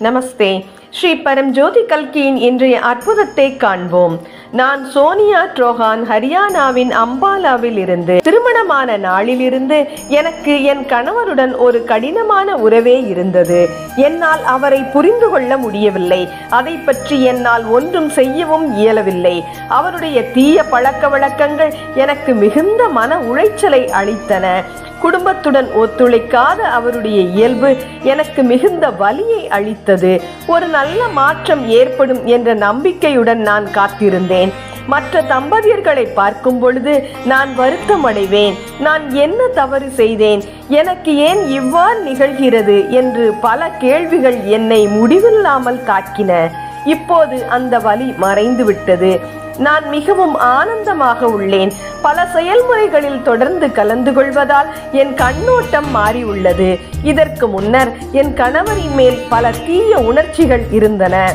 நமஸ்தே. ஸ்ரீ பரம்ஜோதி கல்கியின் இன்றைய அற்புதத்தை காண்போம். நான் சோனியா ட்ரோஹான் ஹரியானாவின் அம்பாலாவில் இருந்து திருமணமான நாளிலிருந்து எனக்கு என் கணவருடன் ஒரு கடினமான உறவே இருந்தது. என்னால் அவரை புரிந்து கொள்ள முடியவில்லை. அதை பற்றி என்னால் ஒன்றும் செய்யவும் இயலவில்லை. அவருடைய தீய பழக்க வழக்கங்கள் எனக்கு மிகுந்த மன உளைச்சலை அளித்தன. குடும்பத்துடன் ஒத்துழைக்காத அவருடைய இயல்பு எனக்கு மிகுந்த வலியை அளித்தது. ஒரு நல்ல மாற்றம் ஏற்படும் என்ற நம்பிக்கையுடன் நான் காத்திருந்தேன். மற்ற தம்பதியர்களை பார்க்கும் பொழுது நான் வருத்தம் அடைவேன் நான் என்ன தவறு செய்தேன்? எனக்கு ஏன் இவ்வாறு நிகழ்கிறது? என்று பல கேள்விகள் என்னை முடிவில்லாமல் தாக்கின. இப்போது அந்த வலி மறைந்து விட்டது நான் மிகவும் ஆனந்தமாக உள்ளேன். பல செயல்முறைகளில் தொடர்ந்து கலந்து கொள்வதால் என் கண்ணோட்டம் மாறியுள்ளது. இதற்கு முன்னர் என் கணவரின் மேல் பல தீய உணர்ச்சிகள் இருந்தன.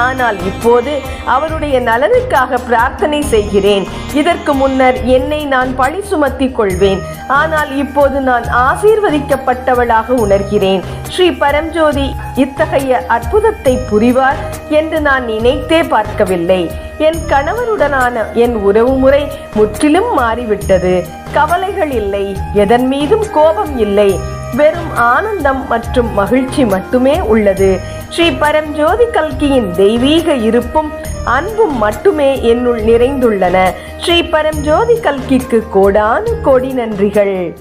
ஆனால் இப்போது அவருடைய நலனுக்காக பிரார்த்தனை செய்கிறேன். இதற்கு முன்னர் என்னை நான் பழி சுமத்தி கொள்வேன். ஆனால் இப்போது நான் ஆசீர்வதிக்கப்பட்டவளாக உணர்கிறேன். ஸ்ரீ பரம்ஜோதி இத்தகைய அற்புதத்தை புரிவார் என்று நான் நினைத்தே பார்க்கவில்லை. என் கணவருடனான என் உறவுமுறை முற்றிலும் மாறிவிட்டது. கவலைகள் இல்லை. எதன் மீதும் கோபம் இல்லை. வெறும் ஆனந்தம் மற்றும் மகிழ்ச்சி மட்டுமே உள்ளது. ஸ்ரீ பரம்ஜோதி கல்கியின் தெய்வீக இருப்பும் அன்பும் மட்டுமே என்னுள் நிறைந்துள்ளன. ஸ்ரீ பரம்ஜோதி கல்கிக்கு கோடானு கோடி நன்றிகள்.